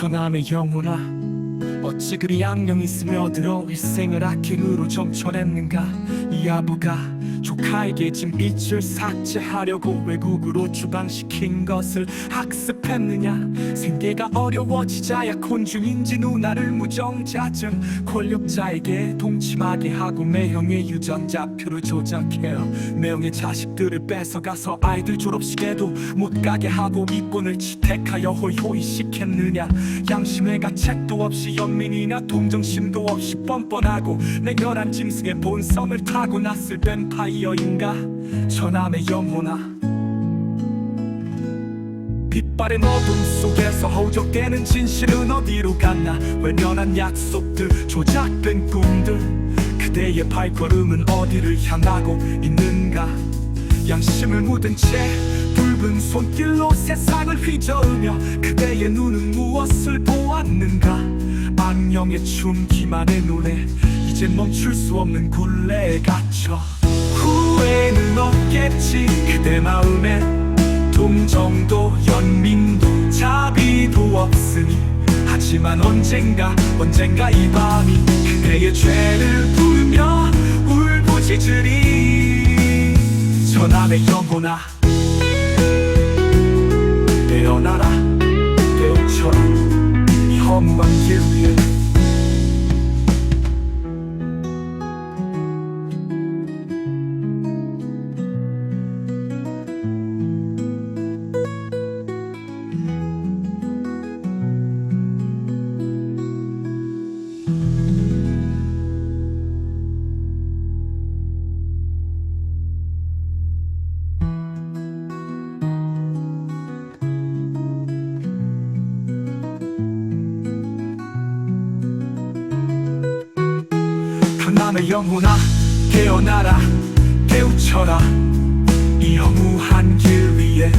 천함의 영혼아 어찌 그리 악령이 스며들어 일생을 악행으로 점철했는가? 이 아부가 조카에게 진 빚을 삭제하려고 외국으로 주방시킨 것을 학습했느냐? 생계가 어려워지자야 곤중인지 누나를 무정자증 권력자에게 동침하게 하고 매형의 유전자표를 조작해요. 매형의 자식들을 뺏어가서 아이들 졸업식에도 못 가게 하고 이권을 채택하여 호이호이 시켰느냐. 양심의 가책도 없이 연민이나 동정심도 없이 뻔뻔하고 냉혈한 짐승의 본성을 타고 났을 뱀파이어인가. 저남의 영혼아. 빛바랜 어둠 속에서 허우적대는 진실은 어디로 갔나. 외면한 약속들 조작된 꿈들. 그대의 발걸음은 어디를 향하고 있는가 양심을 묻은 채 붉은 손길로 세상을 휘저으며 그대의 눈은 무엇을 보았는가? 악령의 춤 기만의 눈에 이제 멈출 수 없는 굴레에 갇혀. 후회는 없겠지 그대 마음엔 동정도 연민도 자비도 없으니. 하지만 언젠가 언젠가 이 밤이 그대의 죄를 부르며 울부짖으리 전함의 영혼아 깨어나라 깨우쳐라 이 험한 길 위에 강남의 영혼아 깨어나라 깨우쳐라. 이 허무한 길 위에